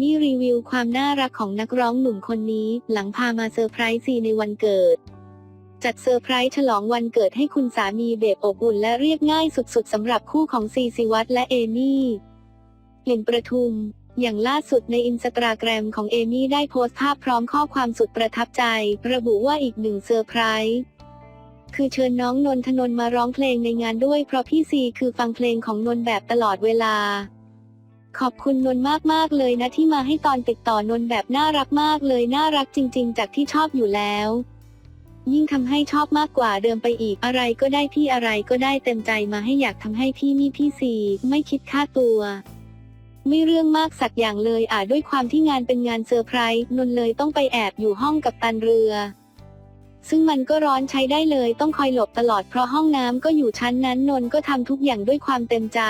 มี่รีวิวความน่ารักของนักร้องหนุ่มคนนี้ หลังพามาเซอร์ไพรส์ซีในวันเกิด จัดเซอร์ไพรส์ฉลองวันเกิดให้คุณสามีเบบอบอุ่นและเรียบง่ายสุดๆสำหรับคู่ของซีซีวัตและเอมี่กลิ่นประทุม อย่างล่าสุดในอินสตาแกรมของเอมี่ได้โพสต์ภาพพร้อมข้อความสุดประทับใจ ระบุว่าอีกหนึ่งเซอร์ไพรส์คือเชิญน้องนนทนนมาร้องเพลงในงานด้วยเพราะพี่ซีคือฟังเพลงของนนท์แบบตลอดเวลา ขอบคุณนนท์มากเลยนะที่มาให้ตอนติดต่อนนท์แบบน่ารักมากเลยน่ารักจริง ๆ จากที่ชอบอยู่แล้ว ยิ่งทำให้ชอบมากกว่าเดิมไปอีกอะไรก็ได้พี่อะไรก็ได้เต็มใจมาให้อยากทำให้พี่นี่พี่ซีไม่คิดค่าตัว ไม่เรื่องมากสักอย่างเลยอะด้วยความที่งานเป็นงานเซอร์ไพรส์นนท์เลยต้องไปแอบอยู่ห้องกับตันเรือซึ่งมันก็ร้อนใช้ได้เลยต้องคอยหลบตลอดเพราะห้องน้ำก็อยู่ชั้นนั้นนนท์ก็ทำทุกอย่างด้วยความเต็มใจ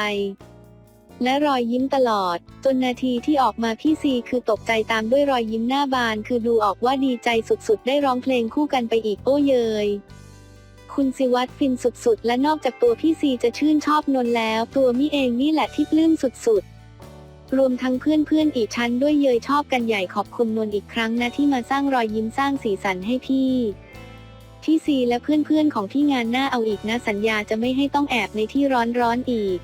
และรอยยิ้มตลอด จนนาทีที่ออกมาพี่ซีคือตกใจตามด้วยรอยยิ้มหน้าบาน คือดูออกว่าดีใจสุดๆ ได้ร้องเพลงคู่กันไปอีกโอ้เยยคุณสิวัตรฟินสุดๆ และนอกจากตัวพี่ซีจะชื่นชอบนนแล้ว ตัวมิเองนี่แหละที่ปลื้มสุดๆ รวมทั้งเพื่อนๆ อีกชั้นด้วยเยยชอบกันใหญ่ขอบคุณนนอีกครั้งนะที่มาสร้างรอยยิ้มสร้างสีสันให้พี่พี่ซีและเพื่อนๆของพี่งานหน้าเอาอีกนะสัญญาจะไม่ให้ต้องแอบในที่ร้อนๆอีก